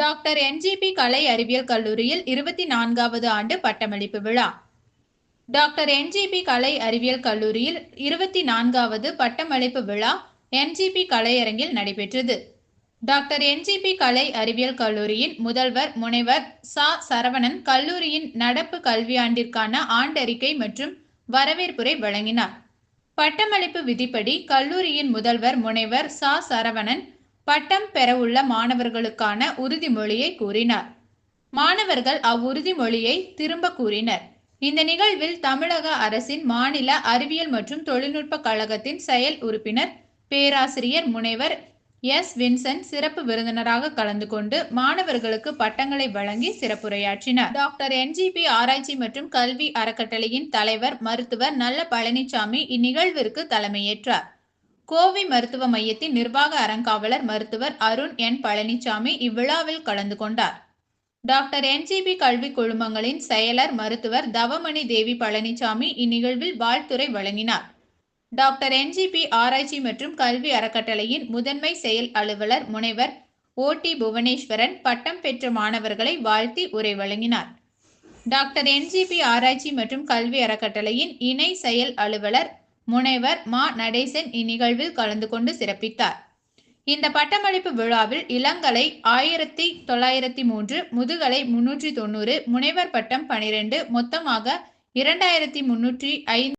Doctor NGP கலை அறிவியல் கல்லூரியில் இருபத்தி நான்காவது ஆண்டு பட்டமளிப்பு விழா. டாக்டர் என்ஜிபி கலை அறிவியல் கல்லூரியில் இருபத்தி நான்காவது பட்டமளிப்பு விழா என்ஜிபி கலையரங்கில் நடைபெற்றது. டாக்டர் என்ஜிபி கலை அறிவியல் கல்லூரியின் முதல்வர் முனைவர் சா. சரவணன் கல்லூரியின் நடப்பு கல்வியாண்டிற்கான ஆண்டறிக்கை மற்றும் வரவேற்புரை வழங்கினார். பட்டமளிப்பு விதிப்படி கல்லூரியின் முதல்வர் முனைவர் சா. சரவணன் பட்டம் பெறவுள்ள மாணவர்களுக்கான உறுதிமொழியை கூறினார். மாணவர்கள் அவ்வுறுதிமொழியை திரும்ப கூறினர். இந்த நிகழ்வில் தமிழக அரசின் மாநில அறிவியல் மற்றும் தொழில்நுட்ப கழகத்தின் செயல் உறுப்பினர் பேராசிரியர் முனைவர் எஸ். வின்சென்ட் சிறப்பு விருந்தினராக கலந்து கொண்டு மாணவர்களுக்கு பட்டங்களை வழங்கி சிறப்புரையாற்றினார். டாக்டர் என்ஜிபி ஆராய்ச்சி மற்றும் கல்வி அறக்கட்டளையின் தலைவர் மருத்துவர் நல்ல பழனிசாமி இந்நிகழ்விற்கு தலைமையேற்றார். கோவை மருத்துவ மையத்தின் நிர்வாக அறங்காவலர் மருத்துவர் அருண் என். பழனிசாமி இவ்விழாவில் கலந்து கொண்டார். டாக்டர் என்ஜிபி கல்வி குழுமங்களின் செயலர் மருத்துவர் தவமணி தேவி பழனிசாமி இந்நிகழ்வில் வாழ்த்துரை வழங்கினார். டாக்டர் என்ஜிபி ஆராய்ச்சி மற்றும் கல்வி அறக்கட்டளையின் முதன்மை செயல் அலுவலர் முனைவர் ஓ. டி. புவனேஸ்வரன் பட்டம் பெற்ற மாணவர்களை வாழ்த்தி உரை வழங்கினார். டாக்டர் என்ஜிபி ஆராய்ச்சி மற்றும் கல்வி அறக்கட்டளையின் இணை செயல் அலுவலர் முனைவர் மா. நடேசன் இந்நிகழ்வில் கலந்து கொண்டு சிறப்பித்தார். இந்த பட்டமளிப்பு விழாவில் இளங்கலை ஆயிரத்தி தொள்ளாயிரத்தி மூன்று முதுகலை முன்னூற்றி தொண்ணூறு முனைவர் பட்டம் பனிரெண்டு மொத்தமாக இரண்டாயிரத்தி முன்னூற்றி ஐந்து